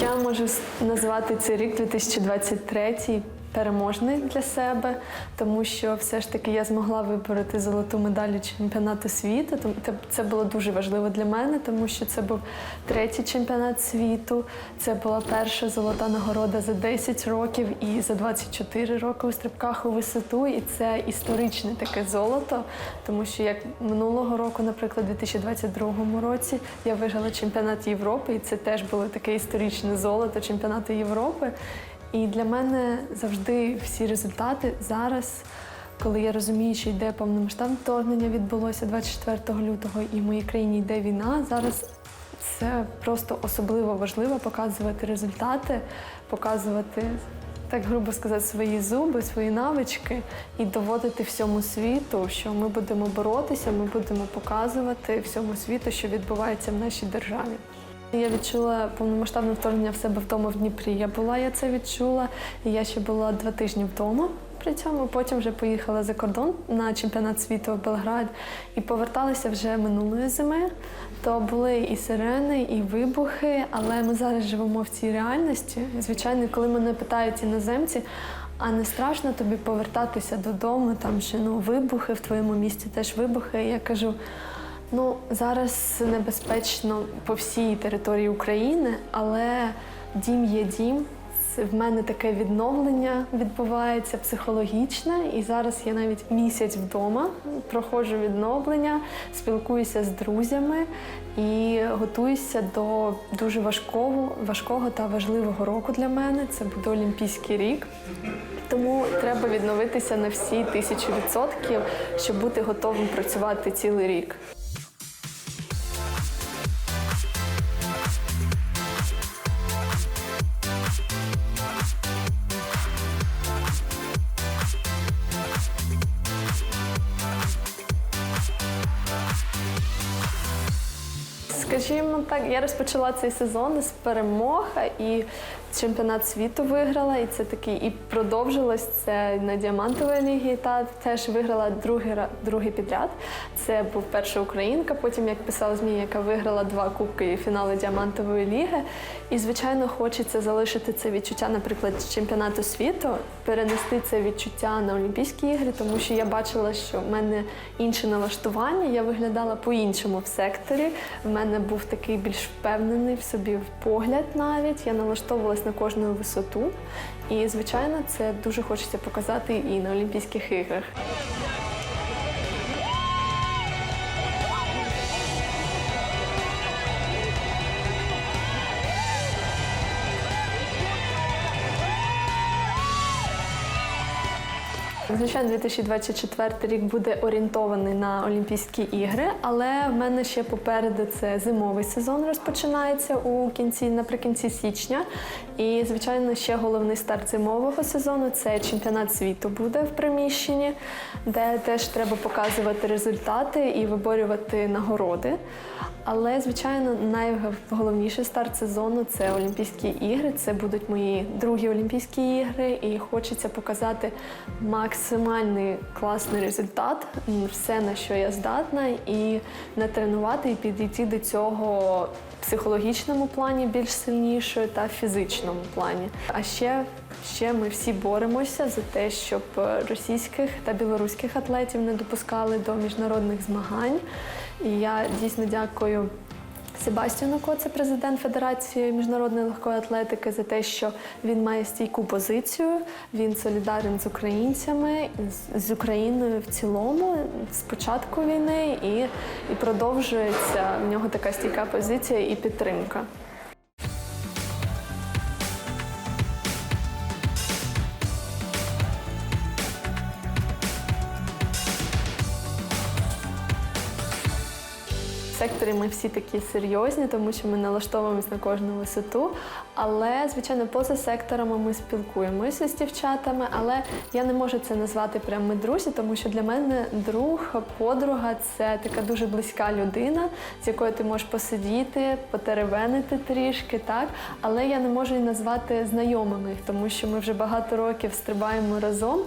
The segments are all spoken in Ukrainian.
Я можу назвати цей рік 2023 переможний для себе, тому що все ж таки я змогла вибороти золоту медаль чемпіонату світу. Це було дуже важливо для мене, тому що це був третій чемпіонат світу. Це була перша золота нагорода за 10 років і за 24 роки у стрибках у висоту. І це історичне таке золото, тому що як минулого року, наприклад, у 2022 році я виграла чемпіонат Європи, і це теж було таке історичне золото чемпіонату Європи. І для мене завжди всі результати зараз, коли я розумію, що йде повномасштабне вторгнення, відбулося 24 лютого, і в моїй країні йде війна. Зараз це просто особливо важливо показувати результати, показувати. Так грубо сказати, свої зуби, свої навички і доводити всьому світу, що ми будемо боротися, ми будемо показувати всьому світу, що відбувається в нашій державі. Я відчула повномасштабне вторгнення в себе вдома в Дніпрі. Я була, я це відчула. І я ще була два тижні вдома. При цьому потім вже поїхала за кордон на чемпіонат світу в Белград і поверталася вже минулої зими. То були і сирени, і вибухи, але ми зараз живемо в цій реальності. Звичайно, коли мене питають іноземці, а не страшно тобі повертатися додому, там ще ну вибухи в твоєму місті, теж вибухи. Я кажу. Ну, зараз небезпечно по всій території України, але дім є дім. В мене таке відновлення відбувається психологічне, і зараз я навіть місяць вдома проходжу відновлення, спілкуюся з друзями і готуюся до дуже важкого, важкого та важливого року для мене. Це буде Олімпійський рік. Тому треба відновитися на всі тисячу відсотків, щоб бути готовим працювати цілий рік. Скажімо так, я розпочала цей сезон з перемог і чемпіонат світу виграла, і це такий і продовжилось це на діамантовій лігі. Та теж виграла другий другий підряд. Це був перша українка. Потім, як писала ЗМІ, яка виграла два кубки і фінали діамантової ліги. І звичайно, хочеться залишити це відчуття, наприклад, чемпіонату світу, перенести це відчуття на Олімпійські ігри, тому що я бачила, що в мене інше налаштування. Я виглядала по-іншому в секторі. В мене був такий більш впевнений в собі погляд навіть. Я налаштовувалась на кожну висоту. І, звичайно, це дуже хочеться показати і на Олімпійських іграх. Звичайно, 2024 рік буде орієнтований на Олімпійські ігри, але в мене ще попереду це зимовий сезон розпочинається у кінці наприкінці січня. І, звичайно, ще головний старт зимового сезону це чемпіонат світу буде в приміщенні, де теж треба показувати результати і виборювати нагороди. Але, звичайно, найголовніший старт сезону це Олімпійські ігри. Це будуть мої другі Олімпійські ігри, і хочеться показати максимальний класний результат, все на що я здатна, і натренувати і підійти до цього в психологічному плані більш сильніше та в фізичному плані. А ще, ще ми всі боремося за те, щоб е, російських та білоруських атлетів не допускали до міжнародних змагань. І я дійсно дякую. Себастьяну Коце, президент Федерації міжнародної легкої атлетики, за те, що він має стійку позицію, він солідарен з українцями, з- Україною в цілому з початку війни і, і продовжується в нього така стійка позиція і підтримка. Секторі ми всі такі серйозні, тому що ми налаштовуємось на кожну висоту. Але, звичайно, поза секторами ми спілкуємося з дівчатами, але я не можу це назвати прямо ми друзі, тому що для мене друг, подруга це така дуже близька людина, з якою ти можеш посидіти, потеревенити трішки, так. Але я не можу і назвати знайомими, тому що ми вже багато років стрибаємо разом.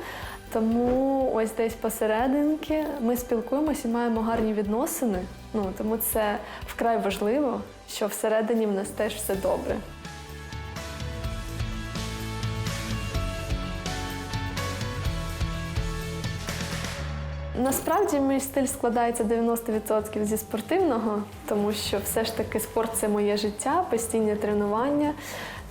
Тому ось десь посерединки ми спілкуємося і маємо гарні відносини. Ну тому це вкрай важливо, що всередині в нас теж все добре. Насправді мій стиль складається 90% зі спортивного, тому що все ж таки спорт це моє життя, постійні тренування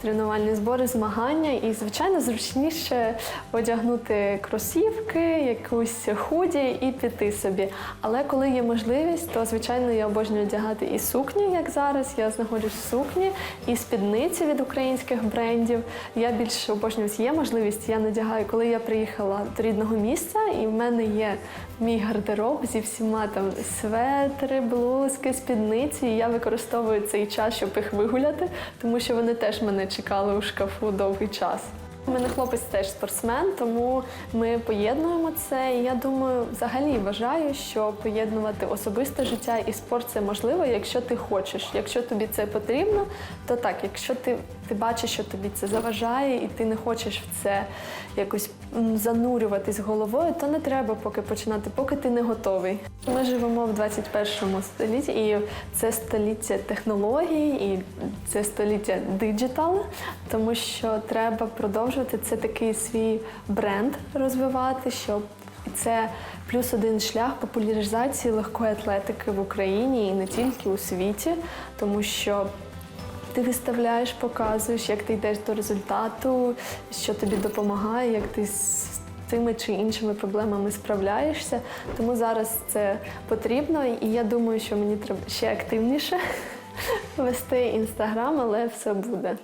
тренувальні збори, змагання. І, звичайно, зручніше одягнути кросівки, якусь худі і піти собі. Але коли є можливість, то звичайно я обожнюю одягати і сукні, як зараз. Я знаходжусь в сукні, і спідниці від українських брендів. Я більше обожнюю, є можливість, я надягаю, коли я приїхала до рідного місця, і в мене є мій гардероб зі всіма там светри, блузки, спідниці. І я використовую цей час, щоб їх вигуляти, тому що вони теж мене чекали у шкафу довгий час. У мене хлопець теж спортсмен, тому ми поєднуємо це. І я думаю, взагалі вважаю, що поєднувати особисте життя і спорт це можливо, якщо ти хочеш. Якщо тобі це потрібно, то так. Якщо ти, ти бачиш, що тобі це заважає, і ти не хочеш в це якось занурюватись головою, то не треба поки починати, поки ти не готовий. Ми живемо в 21 столітті, і це століття технологій, і це століття диджитал, тому що треба продовжувати це такий свій бренд розвивати, щоб це плюс один шлях популяризації легкої атлетики в Україні і не тільки у світі, тому що ти виставляєш, показуєш, як ти йдеш до результату, що тобі допомагає, як ти з тими чи іншими проблемами справляєшся. Тому зараз це потрібно, і я думаю, що мені треба ще активніше вести інстаграм, але все буде.